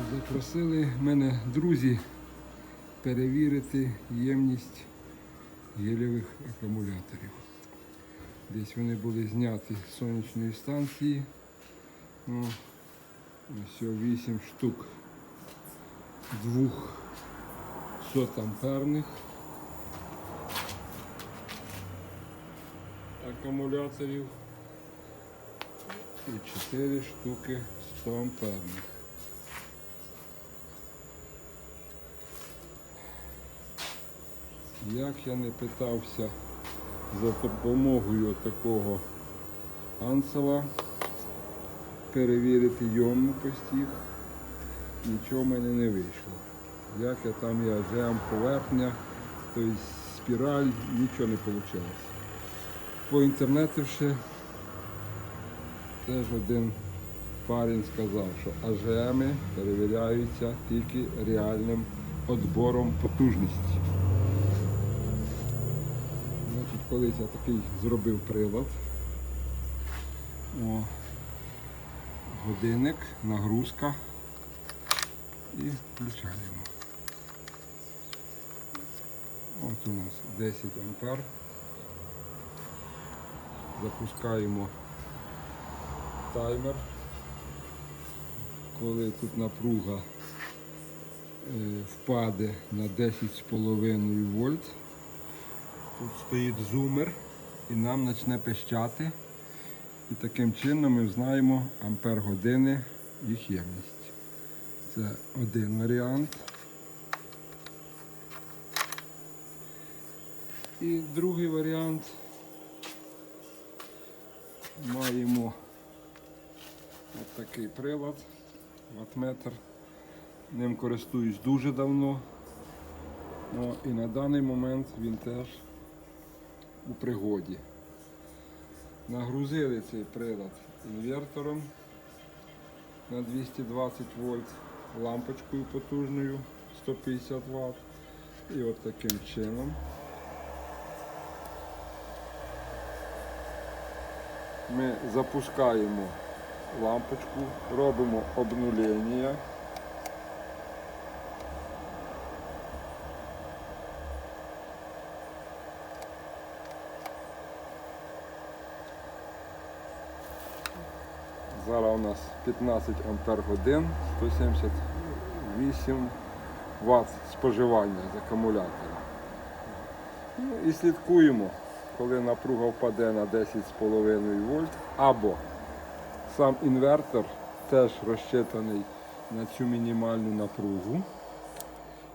Запросили мене друзі перевірити ємність гелєвих акумуляторів. Десь вони були зняті з сонячної станції. Ну, ось 8 штук 200 амперних акумуляторів і 4 штуки 100 амперних. Як я не питався за допомогою такого анцела перевірити йомкость їх, нічого в мене не вийшло. Як я там я жем поверхня, тобто спіраль, нічого не вийшло. По інтернету ще теж один парень сказав, що АЖМи перевіряються тільки реальним відбором потужності. Колись я такий зробив прилад. О, годинник, нагрузка і включаємо. От у нас 10 ампер. Запускаємо таймер. Коли тут напруга е, впаде на 10,5 вольт, Тут стоїть зумер і нам почне пищати. І таким чином ми знаємо ампер години їх ємність. Це один варіант. І другий варіант. Маємо от такий прилад, ватметр. Ним користуюсь дуже давно. Ну, і на даний момент він теж у пригоді. Нагрузили цей прилад інвертором на 220 вольт, лампочкою потужною 150 Вт. І от таким чином ми запускаємо лампочку, робимо обнулення. Зараз у нас 15 ампер годин, 178 Вт споживання з акумулятора. Ну, і слідкуємо, коли напруга впаде на 10,5 вольт, або сам інвертор теж розчитаний на цю мінімальну напругу,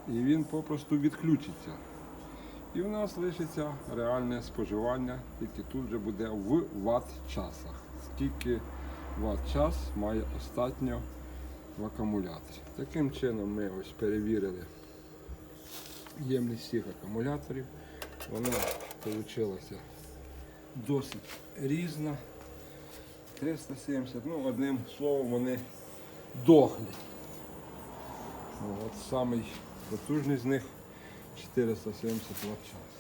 і він попросту відключиться. І у нас лишиться реальне споживання, тільки тут вже буде в ватт-часах. Скільки ватт-час має остатньо в акумуляторі. Таким чином ми ось перевірили ємність всіх акумуляторів. Вона вийшла досить різна. 370, ну одним словом вони дохлі. От самий потужний з них 470 Вт час.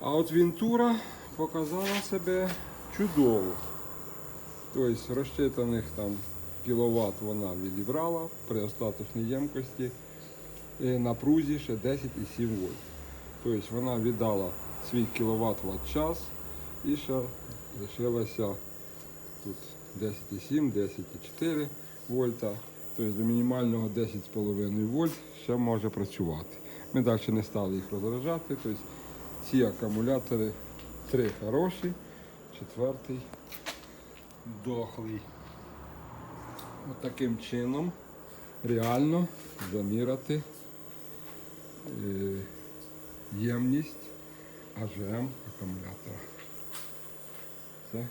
А от Вінтура показала себе чудово. Тобто розчитаних там кіловат вона відібрала при остаточній ємкості е, напрузі ще 10,7 вольт. Тобто вона віддала свій кіловат ватт час і ще лишилося тут 10,7, 10,4 вольта. Тобто до мінімального 10,5 вольт ще може працювати. Ми далі не стали їх розражати. Тобто ці акумулятори три хороші, четвертий дохлий. От таким чином реально заміряти е, ємність АЖМ акумулятора. Все.